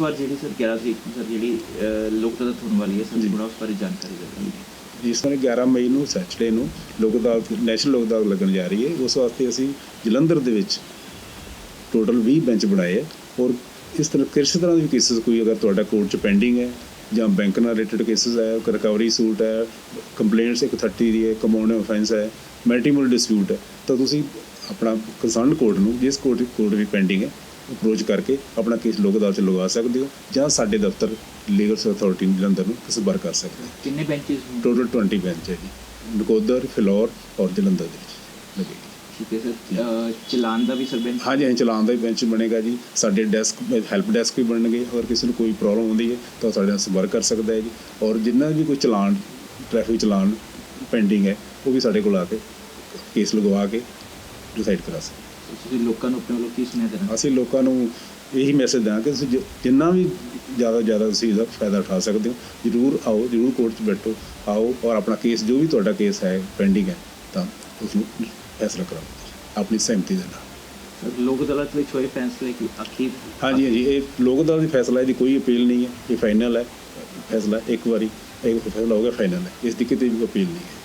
ਵਾਰ ਜਿਹੜੀ ਸਰ 11 ਤਰੀਕ ਨੂੰ ਸਰ ਜਿਹੜੀ ਅਹ, ਲੋਕ ਅਦਾਲਤ ਹੋਣ ਵਾਲੀ ਹੈ ਸਰ। ਥੋੜਾ ਉਸ ਬਾਰੇ ਜਾਣਕਾਰੀ ਦਿਓ। ਜਿਸ ਤਰ੍ਹਾਂ 11 ਮਈ ਨੂੰ ਸੈਚਰਡੇ ਨੂੰ ਲੋਕ ਅਦਾਲਤ ਨੈਸ਼ਨਲ ਲੋਕ ਅਦਾਲਤ ਲੱਗਣ ਜਾ ਰਹੀ ਹੈ। ਉਸ ਵਾਸਤੇ ਅਸੀਂ ਜਲੰਧਰ ਦੇ ਵਿੱਚ ਟੋਟਲ 20 ਬੈਂਚ ਬਣਾਏ ਹੈ। ਔਰ ਇਸ ਤਰ੍ਹਾਂ ਕਿਸੇ ਤਰ੍ਹਾਂ ਦੇ ਕੇਸਸ ਕੋਈ ਅਗਰ ਤੁਹਾਡਾ ਕੋਰਟ 'ਚ ਪੈਂਡਿੰਗ ਹੈ ਜਾਂ ਬੈਂਕ ਨਾਲ ਰਿਲੇਟਡ ਕੇਸਸ ਹੈ ਰਿਕਵਰੀ ਸੂਟ ਹੈ ਕੰਪਲੇਂਟਸ 130 ਦੀ ਹੈ ਕਮਾਉਂਡ ਆਫੈਂਸ ਹੈ ਮੈਟੀਮਲ ਡਿਸਪਿਊਟ ਹੈ ਤਾਂ ਤੁਸੀਂ ਆਪਣਾ ਕੰਸਰਨ ਕੋਰਟ ਨੂੰ ਜਿਸ ਕੋਰਟ ਕੋਰਟ ਵੀ ਪੈਂਡਿੰਗ ਹੈ ਅਪਰੋਚ ਕਰਕੇ ਆਪਣਾ ਕੇਸ ਲੋਕ ਅਦਾਲਤ 'ਚ ਲਗਾ ਸਕਦੇ ਹੋ ਜਾਂ ਸਾਡੇ ਦਫ਼ਤਰ ਲੀਗਲ ਅਥਾਰਟੀ ਜਲੰਧਰ ਨੂੰ ਸੰਪਰਕ ਕਰ ਸਕਦੇ ਹੋ। ਕਿੰਨੇ ਬੈਂਚਸ ਟੋਟਲ 20 ਬੈਂਚ ਹੈ ਜੀ। ਨਕੋਦਰ ਫਿਲੌਰ ਔਰ ਜਲੰਧਰ ਦੇ ਵਿੱਚ ਲੱਗੇਗੀ। ਠੀਕ ਹੈ ਸਰ। ਚਲਾਨ ਦਾ ਵੀ ਸਰ ਬੈਂਚ ਹਾਂਜੀ ਚਲਾਨ ਦਾ ਵੀ ਬੈਂਚ ਬਣੇਗਾ ਜੀ। ਸਾਡੇ ਡੈਸਕ ਹੈਲਪ ਡੈਸਕ ਵੀ ਬਣਨਗੇ। ਅਗਰ ਕਿਸੇ ਨੂੰ ਕੋਈ ਪ੍ਰੋਬਲਮ ਹੁੰਦੀ ਹੈ ਤਾਂ ਸਾਡੇ ਨਾਲ ਸੰਪਰਕ ਕਰ ਸਕਦਾ ਹੈ ਜੀ। ਔਰ ਜਿੰਨਾ ਵੀ ਕੋਈ ਚਲਾਨ ਟ੍ਰੈਫਿਕ ਚਲਾਨ ਪੈਂਡਿੰਗ ਹੈ ਉਹ ਵੀ ਸਾਡੇ ਕੋਲ ਆ ਕੇ ਕੇਸ ਲਗਵਾ ਕੇ ਡਿਸਾਈਡ ਕਰਾ ਸਕਦੇ ਤੁਸੀਂ ਲੋਕਾਂ ਨੂੰ ਆਪਣੇ ਵੱਲੋਂ ਕੀ ਸੁਨੇਹਾ ਦੇਣਾ? ਅਸੀਂ ਲੋਕਾਂ ਨੂੰ ਇਹੀ ਮੈਸੇਜ ਦਾਂ ਕਿ ਤੁਸੀਂ ਜਿ- ਜਿੰਨਾ ਵੀ ਜ਼ਿਆਦਾ ਜ਼ਿਆਦਾ ਤੁਸੀਂ ਇਹਦਾ ਫਾਇਦਾ ਉਠਾ ਸਕਦੇ ਹੋ। ਜਰੂਰ ਆਓ ਜਰੂਰ ਕੋਰਟ 'ਚ ਬੈਠੋ ਆਓ ਔਰ ਆਪਣਾ ਕੇਸ ਜੋ ਵੀ ਤੁਹਾਡਾ ਕੇਸ ਹੈ ਪੈਂਡਿੰਗ ਹੈ ਤਾਂ ਉਸ ਨੂੰ ਫੈਸਲਾ ਕਰਾਓ ਆਪਣੀ ਸਹਿਮਤੀ ਦੇ ਨਾਲ। ਸਰ ਲੋਕ ਅਦਾਲਤ ਵਿੱਚ ਹੋਏ ਫੈਸਲੇ ਕੀ ਅਖੀਰ ਹਾਂਜੀ ਹਾਂਜੀ ਇਹ ਲੋਕ ਅਦਾਲਤ ਦੀ ਫੈਸਲਾ ਇਹਦੀ ਕੋਈ ਅਪੀਲ ਨਹੀਂ ਹੈ ਇਹ ਫਾਈਨਲ ਹੈ ਫੈਸਲਾ ਇੱਕ ਵਾਰੀ ਇਹ ਫੈਸਲਾ ਹੋ ਗਿਆ ਫਾਈਨਲ ਹੈ। ਇਸ ਦੀ ਕਿਤੇ ਵੀ ਅਪੀਲ ਨਹੀਂ ਹੈ।